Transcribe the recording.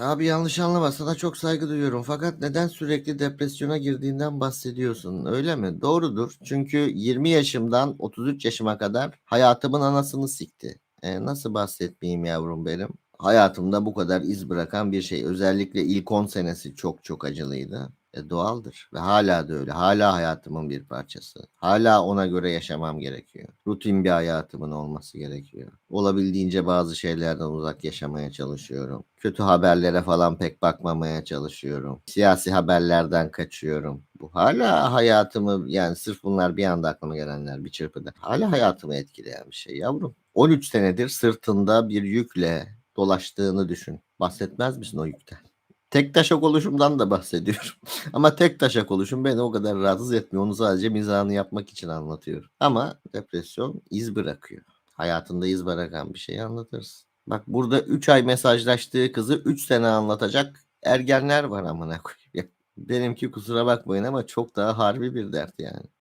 Abi yanlış anlama sana çok saygı duyuyorum fakat neden sürekli depresyona girdiğinden bahsediyorsun öyle mi? Doğrudur çünkü 20 yaşımdan 33 yaşıma kadar hayatımın anasını sikti. E, nasıl bahsetmeyeyim yavrum benim? Hayatımda bu kadar iz bırakan bir şey. Özellikle ilk 10 senesi çok çok acılıydı. E, doğaldır ve hala da öyle. Hala hayatımın bir parçası. Hala ona göre yaşamam gerekiyor. Rutin bir hayatımın olması gerekiyor. Olabildiğince bazı şeylerden uzak yaşamaya çalışıyorum. Kötü haberlere falan pek bakmamaya çalışıyorum. Siyasi haberlerden kaçıyorum. Bu hala hayatımı yani sırf bunlar bir anda aklıma gelenler bir çırpıda. Hala hayatımı etkileyen bir şey yavrum. 13 senedir sırtında bir yükle dolaştığını düşün. Bahsetmez misin o yükten? Tek taşak oluşumdan da bahsediyorum. Ama tek taşak oluşum beni o kadar rahatsız etmiyor. Onu sadece mizahını yapmak için anlatıyorum. Ama depresyon iz bırakıyor. Hayatında iz bırakan bir şeyi anlatırız. Bak burada 3 ay mesajlaştığı kızı 3 sene anlatacak ergenler var amına koyayım. Benimki kusura bakmayın ama çok daha harbi bir dert yani.